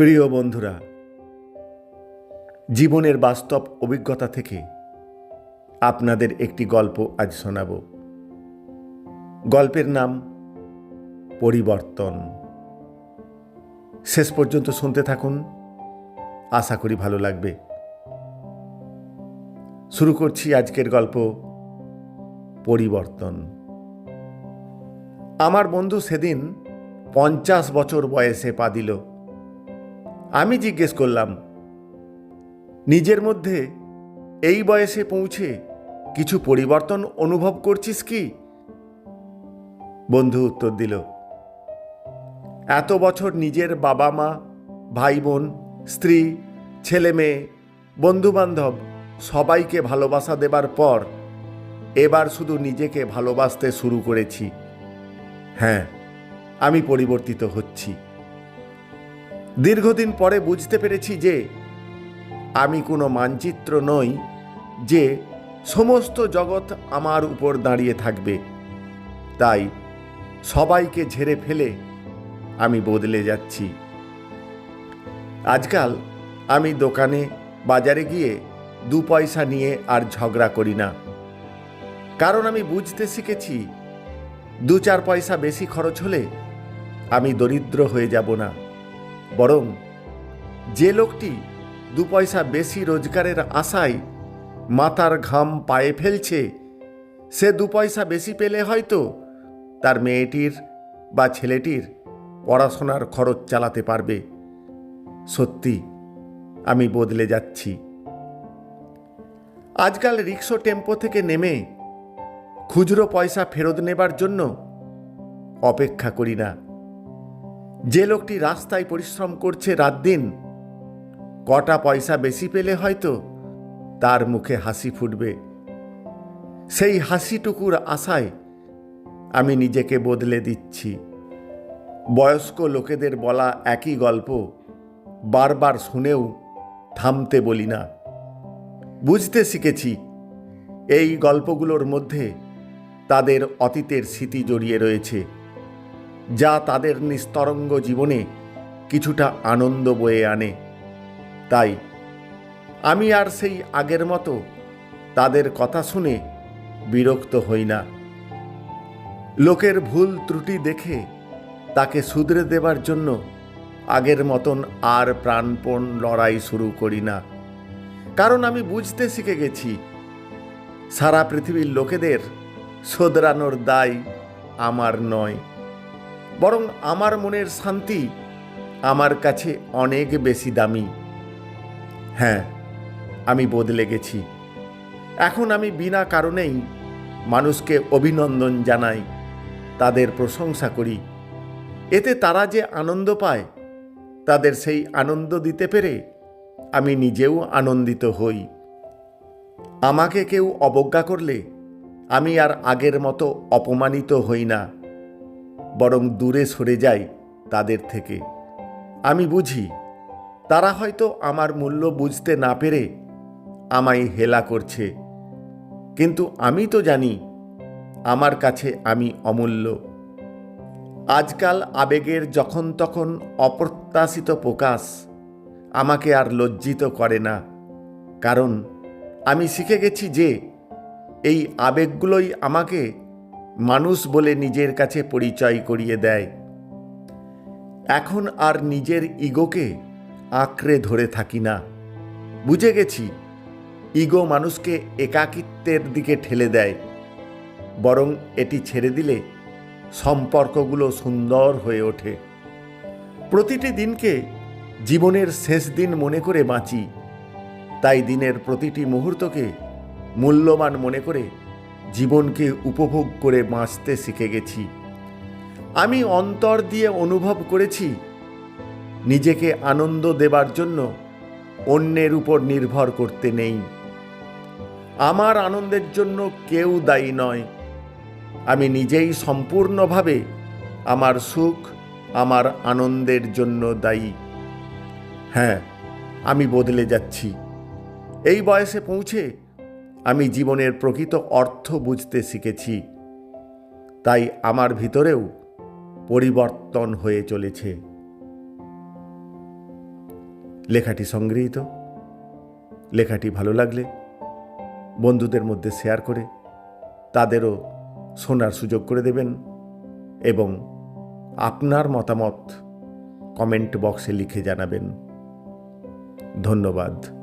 প্রিয় বন্ধুরা, জীবনের বাস্তব অভিজ্ঞতা থেকে আপনাদের একটি গল্প আজ শোনাব। গল্পের নাম পরিবর্তন। শেষ পর্যন্ত শুনতে থাকুন, আশা করি ভালো লাগবে। শুরু করছি আজকের গল্প পরিবর্তন। আমার বন্ধু সেদিন পঞ্চাশ বছর বয়সে পা দিল। আমি জিজ্ঞেস করলাম, নিজের মধ্যে এই বয়সে পৌঁছে কিছু পরিবর্তন অনুভব করছিস কি? বন্ধু উত্তর দিল, এত বছর নিজের বাবা মা, ভাই বোন, স্ত্রী, ছেলে মেয়ে, বন্ধুবান্ধব সবাইকে ভালোবাসা দেবার পর এবার শুধু নিজেকে ভালোবাসতে শুরু করেছি। হ্যাঁ আমি পরিবর্তিত হচ্ছি। দীর্ঘদিন পরে বুঝতে পেরেছি যে আমি কোনো মানচিত্র নই যে সমস্ত জগৎ আমার উপর দাঁড়িয়ে থাকবে। তাই সবাইকে ঝেড়ে ফেলে আমি বদলে যাচ্ছি। আজকাল আমি দোকানে, বাজারে গিয়ে দু পয়সা নিয়ে আর ঝগড়া করি না। কারণ আমি বুঝতে শিখেছি, দু চার পয়সা বেশি খরচ হলে আমি দরিদ্র হয়ে যাব না। বরং যে লোকটি দু পয়সা বেশি রোজগারের আশায় মাথার ঘাম পায়ে ফেলছে, সে দু পয়সা বেশি পেলে হয়তো তার মেয়েটির বা ছেলেটির পড়াশোনার খরচ চালাতে পারবে। সত্যি, আমি বদলে যাচ্ছি। আজকাল রিক্সো টেম্পো থেকে নেমে খুচরো পয়সা ফেরত নেবার জন্য অপেক্ষা করি না। যে লোকটি রাস্তায় পরিশ্রম করছে রাত দিন, কটা পয়সা বেশি পেলে হয়তো তার মুখে হাসি ফুটবে। সেই হাসিটুকুর আশায় আমি নিজেকে বদলে দিচ্ছি। বয়স্ক লোকেদের বলা একই গল্প বারবার শুনেও থামতে বলি না। বুঝতে শিখেছি, এই গল্পগুলোর মধ্যে তাদের অতীতের স্মৃতি জড়িয়ে রয়েছে। যা তাদের নিস্তরঙ্গ জীবনে কিছুটা আনন্দ বয়ে আনে। তাই আমি আর সেই আগের মতো তাদের কথা শুনে বিরক্ত হই না। লোকের ভুল ত্রুটি দেখে তাকে শুধরে দেবার জন্য আগের মতন আর প্রাণপণ লড়াই শুরু করি না। কারণ আমি বুঝতে শিখে গেছি, সারা পৃথিবীর লোকেদের শোধরানোর দায় আমার নয়। বরং আমার মনের শান্তি আমার কাছে অনেক বেশি দামি। হ্যাঁ আমি বদলে গেছি এখন আমি বিনা কারণেই মানুষকে অভিনন্দন জানাই, তাদের প্রশংসা করি। এতে তারা যে আনন্দ পায়, তাদের সেই আনন্দ দিতে পেরে আমি নিজেও আনন্দিত হই। আমাকে কেউ অবজ্ঞা করলে আমি আর আগের মতো অপমানিত হই না। বরং দূরে সরে যাই তাদের থেকে। আমি বুঝি, তারা হয়তো আমার মূল্য বুঝতে না পেরে আমায় হেলা করছে। কিন্তু আমি তো জানি, আমার কাছে আমি অমূল্য। আজকাল আবেগের যখন তখন অপ্রত্যাশিত প্রকাশ আমাকে আর লজ্জিত করে না। কারণ আমি শিখে গেছি যে, এই আবেগগুলোই আমাকে মানুষ বলে নিজের কাছে পরিচয় করিয়ে দেয়। এখন আর নিজের ইগোকে আঁকড়ে ধরে থাকি না। বুঝে গেছি, ইগো মানুষকে একাকিত্বের দিকে ঠেলে দেয়। বরং এটি ছেড়ে দিলে সম্পর্কগুলো সুন্দর হয়ে ওঠে। প্রতিটি দিনকে জীবনের শেষ দিন মনে করে বাঁচি। তাই দিনের প্রতিটি মুহূর্তকে মূল্যবান মনে করে জীবনকে উপভোগ করে বাঁচতে শিখে গেছি। আমি অন্তর দিয়ে অনুভব করেছি, নিজেকে আনন্দ দেবার জন্য অন্যের উপর নির্ভর করতে নেই। আমার আনন্দের জন্য কেউ দায়ী নয়। আমি নিজেই সম্পূর্ণভাবে আমার সুখ, আমার আনন্দের জন্য দায়ী। হ্যাঁ আমি বদলে যাচ্ছি। এই বয়সে পৌঁছে আমি জীবনের প্রকৃত অর্থ বুঝতে শিখেছি। তাই আমার ভিতরেও পরিবর্তন হয়ে চলেছে। লেখাটি সংগৃহীত। লেখাটি ভালো লাগলে বন্ধুদের মধ্যে শেয়ার করে, তাদেরও শোনার সুযোগ করে দেবেন এবং আপনার মতামত কমেন্ট বক্সে লিখে জানাবেন। ধন্যবাদ।